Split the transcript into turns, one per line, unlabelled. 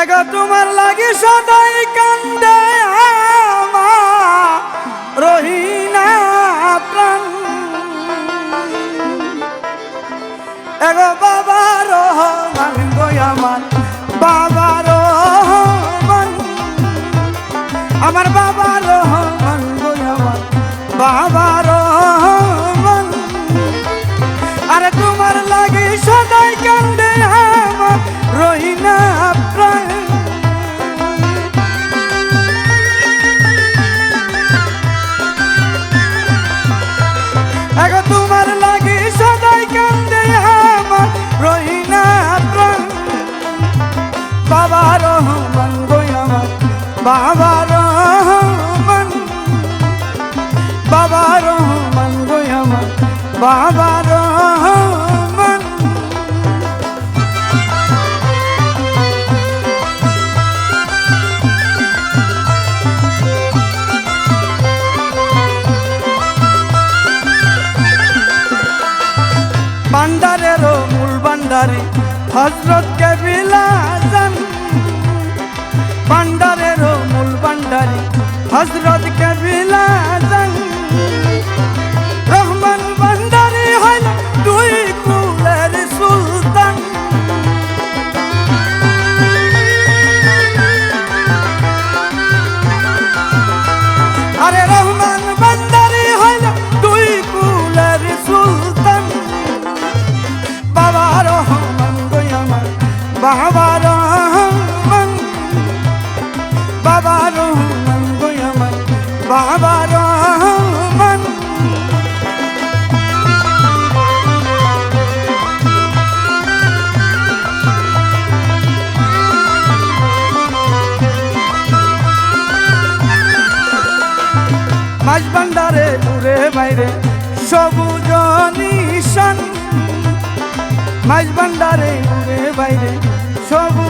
এগো তোমার লাগে সদাই কান্দে বাবা রহমান আরে তোমার লাগে তোমার লাগে সদাই কান্দে আমার রহিনা প্রাণ। বাবা রহমান গো আমার বাবা বাবা রহমান বান্ডারেরও মূল বান্ডারি হজরত কেবিলাজান বান্ডারেরও মূল বান্ডারি হজরত কেবিলাজান রহমান আরে রহমান বান্ডারি হইল দুই কুলের সুলতান। বাবা রহমান বাইরে সবুজ নিশান। মাঝ ভান্ডারে উড়ে বাইরে সবুজ